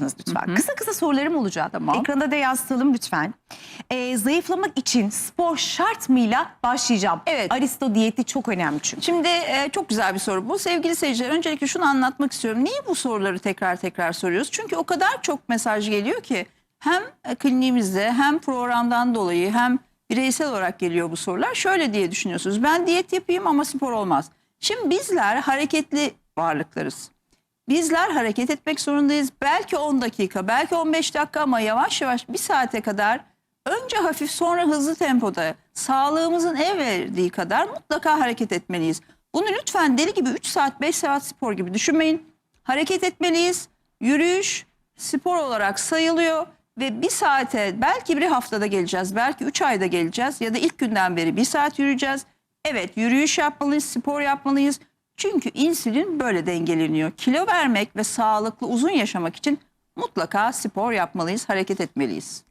açınız lütfen. Kısa kısa sorularım olacak. Tamam. Ekranda da yansıtalım lütfen. Ee, zayıflamak için spor şart mıyla başlayacağım? Evet. Aristo diyeti çok önemli çünkü. Şimdi e, çok güzel bir soru bu. Sevgili seyirciler öncelikle şunu anlatmak istiyorum. Niye bu soruları tekrar tekrar soruyoruz? Çünkü o kadar çok mesaj geliyor ki hem e, kliniğimizde hem programdan dolayı hem bireysel olarak geliyor bu sorular. Şöyle diye düşünüyorsunuz. Ben diyet yapayım ama spor olmaz. Şimdi bizler hareketli varlıklarız. Bizler hareket etmek zorundayız. Belki 10 dakika, belki 15 dakika ama yavaş yavaş bir saate kadar önce hafif sonra hızlı tempoda sağlığımızın el verdiği kadar mutlaka hareket etmeliyiz. Bunu lütfen deli gibi 3 saat 5 saat spor gibi düşünmeyin. Hareket etmeliyiz. Yürüyüş spor olarak sayılıyor ve bir saate belki bir haftada geleceğiz belki 3 ayda geleceğiz ya da ilk günden beri bir saat yürüyeceğiz. Evet yürüyüş yapmalıyız spor yapmalıyız. Çünkü insülin böyle dengeleniyor. Kilo vermek ve sağlıklı uzun yaşamak için mutlaka spor yapmalıyız, hareket etmeliyiz.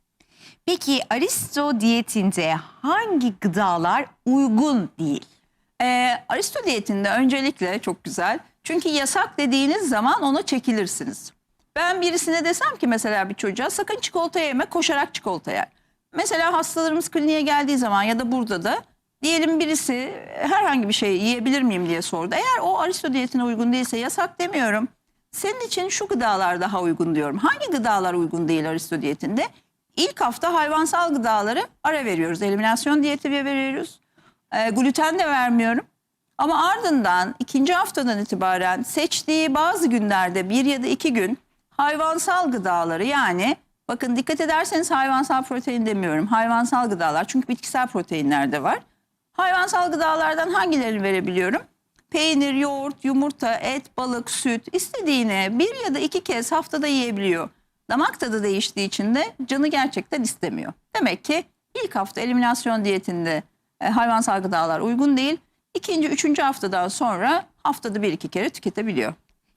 Peki Aristo diyetinde hangi gıdalar uygun değil? Ee, Aristo diyetinde öncelikle çok güzel. Çünkü yasak dediğiniz zaman ona çekilirsiniz. Ben birisine desem ki mesela bir çocuğa sakın çikolata yeme koşarak çikolata yer. Mesela hastalarımız kliniğe geldiği zaman ya da burada da diyelim birisi herhangi bir şey yiyebilir miyim diye sordu. Eğer o Aristo diyetine uygun değilse yasak demiyorum. Senin için şu gıdalar daha uygun diyorum. Hangi gıdalar uygun değil Aristo diyetinde? İlk hafta hayvansal gıdaları ara veriyoruz. Eliminasyon diyeti veriyoruz. E, gluten de vermiyorum. Ama ardından ikinci haftadan itibaren seçtiği bazı günlerde bir ya da iki gün hayvansal gıdaları yani bakın dikkat ederseniz hayvansal protein demiyorum. Hayvansal gıdalar çünkü bitkisel proteinler de var. Hayvansal gıdalardan hangilerini verebiliyorum? Peynir, yoğurt, yumurta, et, balık, süt istediğini bir ya da iki kez haftada yiyebiliyor. Damak tadı değiştiği için de canı gerçekten istemiyor. Demek ki ilk hafta eliminasyon diyetinde e, hayvansal gıdalar uygun değil. İkinci, üçüncü haftadan sonra haftada bir iki kere tüketebiliyor.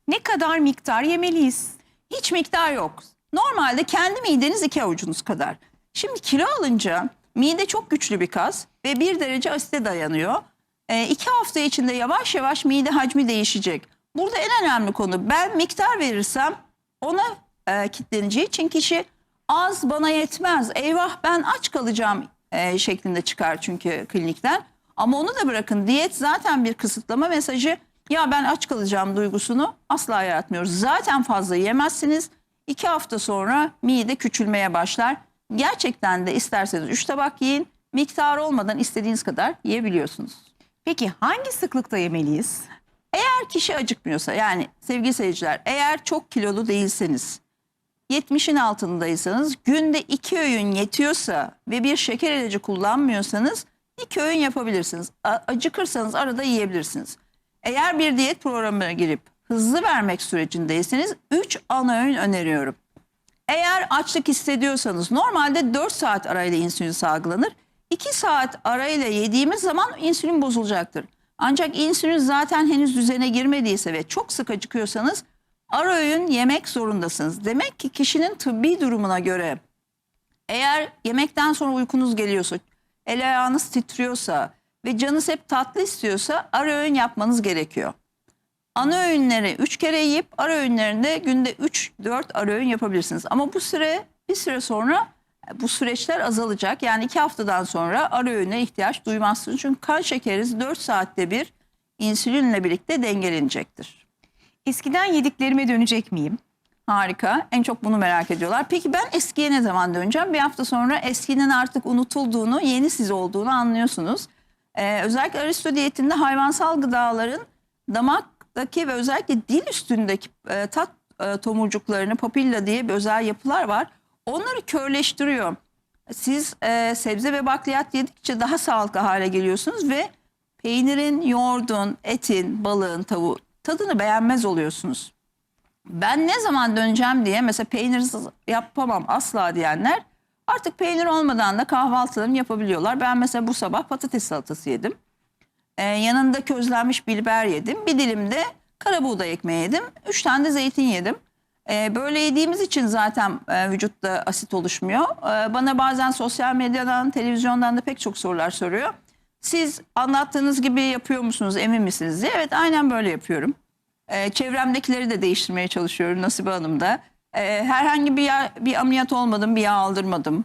Ne kadar miktar yemeliyiz? Hiç miktar yok. Normalde kendi mideniz iki avucunuz kadar. Şimdi kilo alınca mide çok güçlü bir kas ve bir derece asite dayanıyor. E, iki hafta içinde yavaş yavaş mide hacmi değişecek. Burada en önemli konu ben miktar verirsem ona e, kitleneceği için kişi az bana yetmez eyvah ben aç kalacağım e, şeklinde çıkar çünkü klinikten. Ama onu da bırakın diyet zaten bir kısıtlama mesajı ya ben aç kalacağım duygusunu asla yaratmıyoruz. Zaten fazla yemezsiniz. İki hafta sonra mide küçülmeye başlar. Gerçekten de isterseniz üç tabak yiyin. Miktar olmadan istediğiniz kadar yiyebiliyorsunuz. Peki hangi sıklıkta yemeliyiz? Eğer kişi acıkmıyorsa yani sevgili seyirciler eğer çok kilolu değilseniz 70'in altındaysanız günde iki öğün yetiyorsa ve bir şeker ilacı kullanmıyorsanız iki öğün yapabilirsiniz. Acıkırsanız arada yiyebilirsiniz. Eğer bir diyet programına girip hızlı vermek sürecindeyseniz 3 ana öğün öneriyorum. Eğer açlık hissediyorsanız normalde 4 saat arayla insülin salgılanır. 2 saat arayla yediğimiz zaman insülin bozulacaktır. Ancak insülin zaten henüz düzene girmediyse ve çok sık acıkıyorsanız ara öğün yemek zorundasınız. Demek ki kişinin tıbbi durumuna göre eğer yemekten sonra uykunuz geliyorsa, el ayağınız titriyorsa ve canınız hep tatlı istiyorsa ara öğün yapmanız gerekiyor. Ana öğünleri 3 kere yiyip ara öğünlerinde günde 3-4 ara öğün yapabilirsiniz. Ama bu süre bir süre sonra e, bu süreçler azalacak. Yani 2 haftadan sonra ara öğüne ihtiyaç duymazsınız. Çünkü kan şekeriniz 4 saatte bir insülinle birlikte dengelenecektir. Eskiden yediklerime dönecek miyim? Harika. En çok bunu merak ediyorlar. Peki ben eskiye ne zaman döneceğim? Bir hafta sonra eskinin artık unutulduğunu, yeni siz olduğunu anlıyorsunuz. Ee, özellikle Aristo diyetinde hayvansal gıdaların damaktaki ve özellikle dil üstündeki e, tat e, tomurcuklarını papilla diye bir özel yapılar var. Onları körleştiriyor. Siz e, sebze ve bakliyat yedikçe daha sağlıklı hale geliyorsunuz ve peynirin, yoğurdun, etin, balığın, tavuğun tadını beğenmez oluyorsunuz ben ne zaman döneceğim diye mesela peynirsiz yapamam asla diyenler artık peynir olmadan da kahvaltılarını yapabiliyorlar. Ben mesela bu sabah patates salatası yedim. Ee, yanında közlenmiş biber yedim. Bir dilim de kara buğday ekmeği yedim. Üç tane de zeytin yedim. Ee, böyle yediğimiz için zaten e, vücutta asit oluşmuyor. Ee, bana bazen sosyal medyadan, televizyondan da pek çok sorular soruyor. Siz anlattığınız gibi yapıyor musunuz, emin misiniz diye. Evet aynen böyle yapıyorum. Ee, çevremdekileri de değiştirmeye çalışıyorum Nasibe Hanım da. Ee, herhangi bir yağ- bir ameliyat olmadım, bir yağ aldırmadım.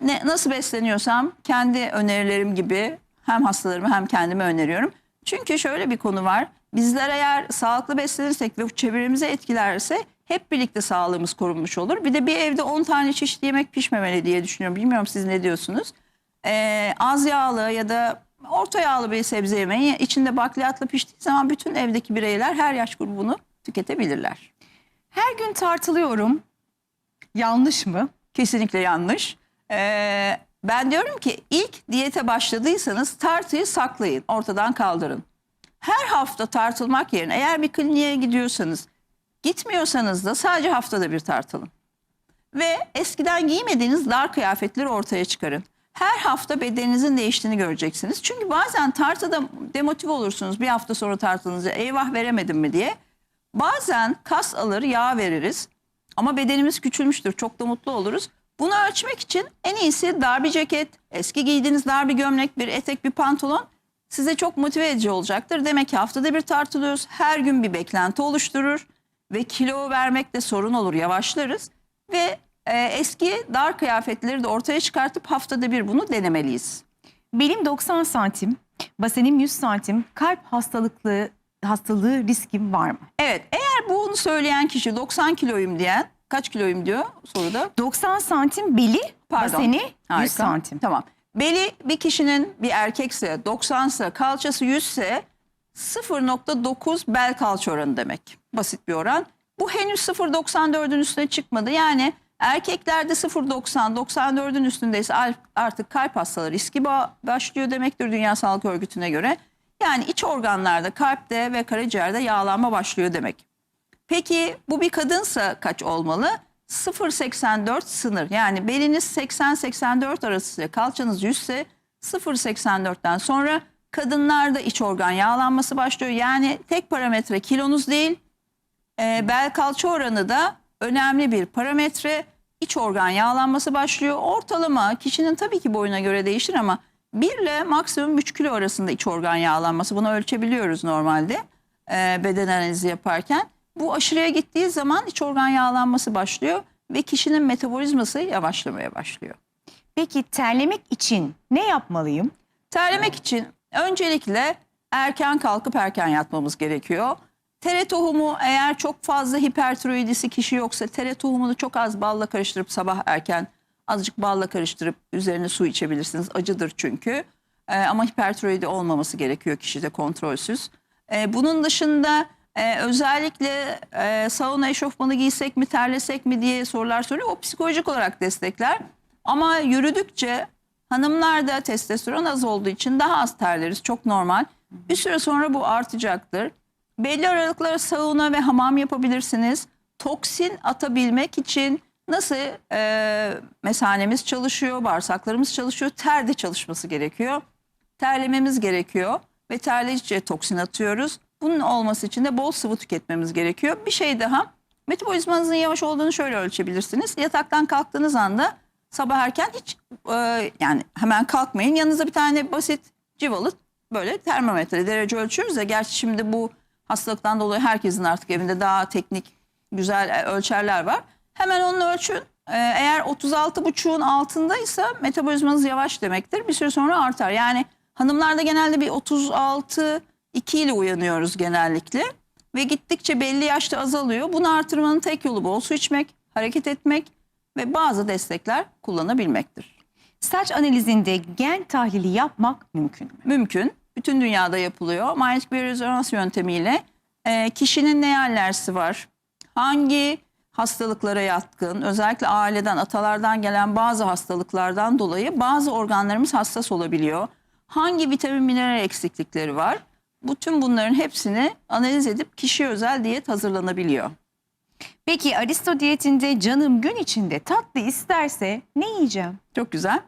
Ne, nasıl besleniyorsam kendi önerilerim gibi hem hastalarıma hem kendime öneriyorum. Çünkü şöyle bir konu var. Bizler eğer sağlıklı beslenirsek ve çevremize etkilerse hep birlikte sağlığımız korunmuş olur. Bir de bir evde 10 tane çeşit yemek pişmemeli diye düşünüyorum. Bilmiyorum siz ne diyorsunuz? Ee, az yağlı ya da orta yağlı bir sebze yemeği içinde bakliyatla piştiği zaman bütün evdeki bireyler her yaş grubunu tüketebilirler. Her gün tartılıyorum. Yanlış mı? Kesinlikle yanlış. Ee, ben diyorum ki ilk diyete başladıysanız tartıyı saklayın, ortadan kaldırın. Her hafta tartılmak yerine eğer bir kliniğe gidiyorsanız, gitmiyorsanız da sadece haftada bir tartılın. Ve eskiden giymediğiniz dar kıyafetleri ortaya çıkarın. Her hafta bedeninizin değiştiğini göreceksiniz. Çünkü bazen tartıda demotive olursunuz bir hafta sonra tartınızda eyvah veremedim mi diye. Bazen kas alır yağ veririz ama bedenimiz küçülmüştür çok da mutlu oluruz. Bunu ölçmek için en iyisi dar bir ceket, eski giydiğiniz dar bir gömlek, bir etek, bir pantolon size çok motive edici olacaktır. Demek ki haftada bir tartılıyoruz. Her gün bir beklenti oluşturur ve kilo vermekte sorun olur yavaşlarız. Ve e, eski dar kıyafetleri de ortaya çıkartıp haftada bir bunu denemeliyiz. Benim 90 santim, basenim 100 santim, kalp hastalıklı hastalığı riskim var mı? Evet eğer bunu söyleyen kişi 90 kiloyum diyen kaç kiloyum diyor soruda? 90 santim beli, Pardon. baseni 100 Harika. santim. Tamam. Beli bir kişinin bir erkekse 90 ise kalçası 100 ise 0.9 bel kalça oranı demek. Basit bir oran. Bu henüz 0.94'ün üstüne çıkmadı. Yani erkeklerde 0.90 94'ün üstündeyse artık kalp hastalığı riski ba- başlıyor demektir Dünya Sağlık Örgütü'ne göre. Yani iç organlarda kalpte ve karaciğerde yağlanma başlıyor demek. Peki bu bir kadınsa kaç olmalı? 0.84 sınır. Yani beliniz 80-84 arası ise kalçanız 100 ise 0.84'ten sonra kadınlarda iç organ yağlanması başlıyor. Yani tek parametre kilonuz değil e, bel kalça oranı da önemli bir parametre. İç organ yağlanması başlıyor. Ortalama kişinin tabii ki boyuna göre değişir ama 1 ile maksimum 3 kilo arasında iç organ yağlanması. Bunu ölçebiliyoruz normalde e, beden analizi yaparken. Bu aşırıya gittiği zaman iç organ yağlanması başlıyor ve kişinin metabolizması yavaşlamaya başlıyor. Peki terlemek için ne yapmalıyım? Terlemek için öncelikle erken kalkıp erken yatmamız gerekiyor. Tere tohumu eğer çok fazla hipertiroidisi kişi yoksa tere tohumunu çok az balla karıştırıp sabah erken azıcık balla karıştırıp üzerine su içebilirsiniz. Acıdır çünkü Ee, ama hipertiroidi olmaması gerekiyor kişide kontrolsüz. Ee, bunun dışında e, özellikle e, sauna eşofmanı giysek mi terlesek mi diye sorular soruyor. O psikolojik olarak destekler. Ama yürüdükçe hanımlarda testosteron az olduğu için daha az terleriz. Çok normal. Bir süre sonra bu artacaktır. Belli aralıklara sauna ve hamam yapabilirsiniz. Toksin atabilmek için nasıl e, mesanemiz çalışıyor, bağırsaklarımız çalışıyor, ter de çalışması gerekiyor. Terlememiz gerekiyor ve terledikçe toksin atıyoruz. Bunun olması için de bol sıvı tüketmemiz gerekiyor. Bir şey daha, metabolizmanızın yavaş olduğunu şöyle ölçebilirsiniz. Yataktan kalktığınız anda sabah erken hiç e, yani hemen kalkmayın. Yanınıza bir tane basit civalı böyle termometre derece ölçüyoruz ya. Gerçi şimdi bu hastalıktan dolayı herkesin artık evinde daha teknik güzel e, ölçerler var. Hemen onu ölçün. E, eğer 36,5'un altındaysa metabolizmanız yavaş demektir. Bir süre sonra artar. Yani hanımlarda genelde bir 36 2 ile uyanıyoruz genellikle. Ve gittikçe belli yaşta azalıyor. Bunu artırmanın tek yolu bol su içmek, hareket etmek ve bazı destekler kullanabilmektir. Saç analizinde gen tahlili yapmak mümkün mü? Mümkün. Bütün dünyada yapılıyor. Manyetik bir rezonans yöntemiyle e, kişinin ne alerjisi var, hangi hastalıklara yatkın, özellikle aileden, atalardan gelen bazı hastalıklardan dolayı bazı organlarımız hassas olabiliyor. Hangi vitamin mineral eksiklikleri var? Bütün bunların hepsini analiz edip kişiye özel diyet hazırlanabiliyor. Peki Aristo diyetinde canım gün içinde tatlı isterse ne yiyeceğim? Çok güzel.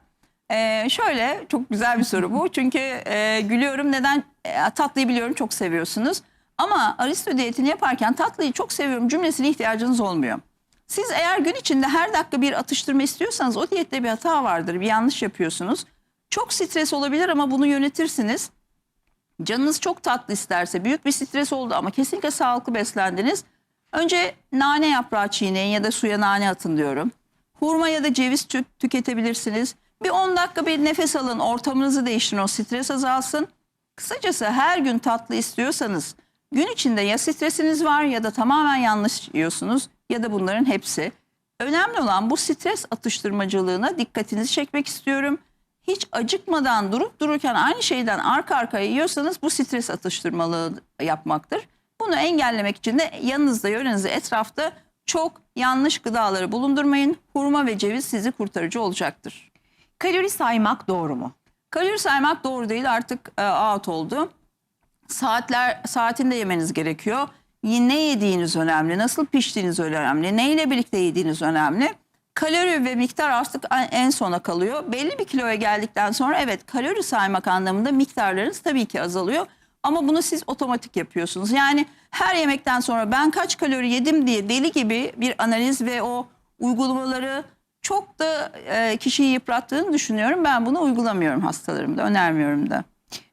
Ee, şöyle çok güzel bir soru bu. Çünkü e, gülüyorum neden E, tatlıyı biliyorum çok seviyorsunuz. Ama Aristo diyetini yaparken tatlıyı çok seviyorum cümlesine ihtiyacınız olmuyor. Siz eğer gün içinde her dakika bir atıştırma istiyorsanız o diyette bir hata vardır, bir yanlış yapıyorsunuz. Çok stres olabilir ama bunu yönetirsiniz. Canınız çok tatlı isterse büyük bir stres oldu ama kesinlikle sağlıklı beslendiniz. Önce nane yaprağı çiğneyin ya da suya nane atın diyorum. Hurma ya da ceviz tü- tüketebilirsiniz. Bir 10 dakika bir nefes alın, ortamınızı değiştirin, o stres azalsın. Kısacası her gün tatlı istiyorsanız gün içinde ya stresiniz var ya da tamamen yanlış yiyorsunuz ya da bunların hepsi. Önemli olan bu stres atıştırmacılığına dikkatinizi çekmek istiyorum. Hiç acıkmadan durup dururken aynı şeyden arka arkaya yiyorsanız bu stres atıştırmalığı yapmaktır. Bunu engellemek için de yanınızda, yönünüzde, etrafta çok yanlış gıdaları bulundurmayın. Hurma ve ceviz sizi kurtarıcı olacaktır. Kalori saymak doğru mu? Kalori saymak doğru değil artık e, out oldu. Saatler saatinde yemeniz gerekiyor. Ne yediğiniz önemli, nasıl piştiğiniz önemli, neyle birlikte yediğiniz önemli. Kalori ve miktar artık en- sona kalıyor. Belli bir kiloya geldikten sonra evet kalori saymak anlamında miktarlarınız tabii ki azalıyor. Ama bunu siz otomatik yapıyorsunuz. Yani her yemekten sonra ben kaç kalori yedim diye deli gibi bir analiz ve o uygulamaları çok da e, kişiyi yıprattığını düşünüyorum. Ben bunu uygulamıyorum hastalarımda, önermiyorum da.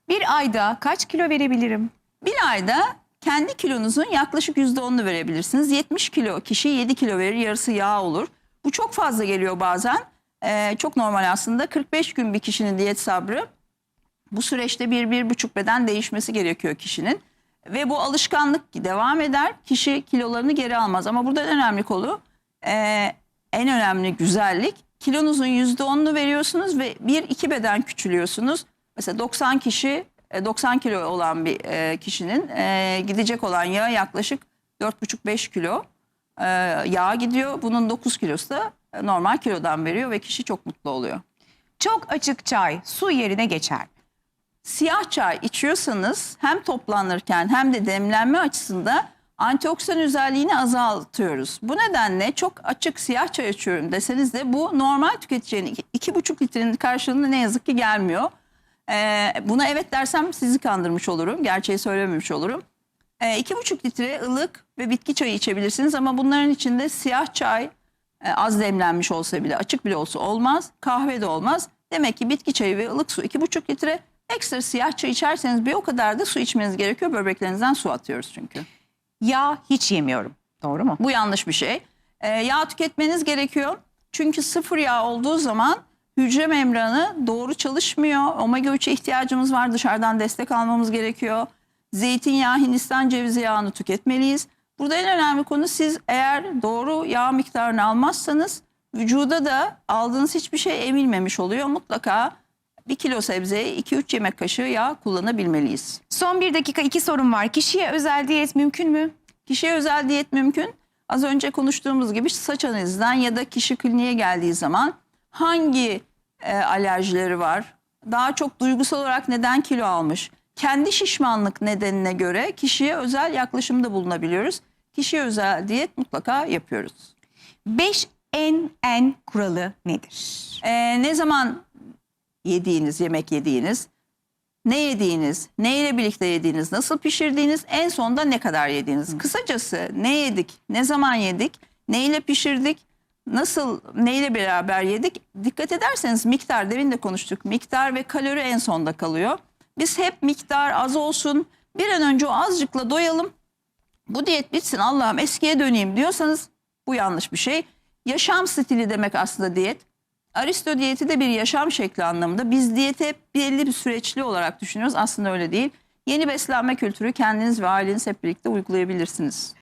Bir ayda kaç kilo verebilirim? Bir ayda kendi kilonuzun yaklaşık %10'unu verebilirsiniz. 70 kilo kişi 7 kilo verir, yarısı yağ olur. Bu çok fazla geliyor bazen. Ee, çok normal aslında. 45 gün bir kişinin diyet sabrı. Bu süreçte bir, bir buçuk beden değişmesi gerekiyor kişinin. Ve bu alışkanlık devam eder. Kişi kilolarını geri almaz. Ama burada en önemli konu, e, en önemli güzellik kilonuzun %10'unu veriyorsunuz ve bir iki beden küçülüyorsunuz. Mesela 90 kişi, e, 90 kilo olan bir e, kişinin e, gidecek olan yağı yaklaşık 4,5-5 kilo e, yağ gidiyor. Bunun 9 kilosu da normal kilodan veriyor ve kişi çok mutlu oluyor. Çok açık çay su yerine geçer. siyah çay içiyorsanız hem toplanırken hem de demlenme açısında antioksidan özelliğini azaltıyoruz. Bu nedenle çok açık siyah çay içiyorum deseniz de bu normal tüketeceğin iki- iki buçuk litrenin karşılığında ne yazık ki gelmiyor. Ee, buna evet dersem sizi kandırmış olurum. Gerçeği söylememiş olurum. Ee, iki buçuk litre ılık ve bitki çayı içebilirsiniz ama bunların içinde siyah çay e, az demlenmiş olsa bile açık bile olsa olmaz. Kahve de olmaz. Demek ki bitki çayı ve ılık su iki buçuk litre. Ekstra siyah çay içerseniz bir o kadar da su içmeniz gerekiyor. Böbreklerinizden su atıyoruz çünkü. Yağ hiç yemiyorum. Doğru mu? Bu yanlış bir şey. Ee, yağ tüketmeniz gerekiyor. Çünkü sıfır yağ olduğu zaman hücre membranı doğru çalışmıyor. Omega 3'e ihtiyacımız var. Dışarıdan destek almamız gerekiyor. Zeytinyağı, Hindistan cevizi yağını tüketmeliyiz. Burada en önemli konu siz eğer doğru yağ miktarını almazsanız vücuda da aldığınız hiçbir şey emilmemiş oluyor. Mutlaka bir kilo sebzeye 2-3 yemek kaşığı yağ kullanabilmeliyiz. Son bir dakika iki sorum var. Kişiye özel diyet mümkün mü? Kişiye özel diyet mümkün. Az önce konuştuğumuz gibi saç analizden ya da kişi kliniğe geldiği zaman hangi e, alerjileri var? Daha çok duygusal olarak neden kilo almış? Kendi şişmanlık nedenine göre kişiye özel yaklaşımda bulunabiliyoruz. Kişiye özel diyet mutlaka yapıyoruz. 5 en en kuralı nedir? E, ne zaman yediğiniz, yemek yediğiniz, ne yediğiniz, neyle birlikte yediğiniz, nasıl pişirdiğiniz, en sonda ne kadar yediğiniz. Kısacası ne yedik, ne zaman yedik, neyle pişirdik, nasıl, neyle beraber yedik. Dikkat ederseniz miktar, demin de konuştuk, miktar ve kalori en sonda kalıyor. Biz hep miktar az olsun, bir an önce o azıcıkla doyalım, bu diyet bitsin Allah'ım eskiye döneyim diyorsanız bu yanlış bir şey. Yaşam stili demek aslında diyet. Aristo diyeti de bir yaşam şekli anlamında. Biz diyeti hep belli bir süreçli olarak düşünüyoruz. Aslında öyle değil. Yeni beslenme kültürü kendiniz ve aileniz hep birlikte uygulayabilirsiniz.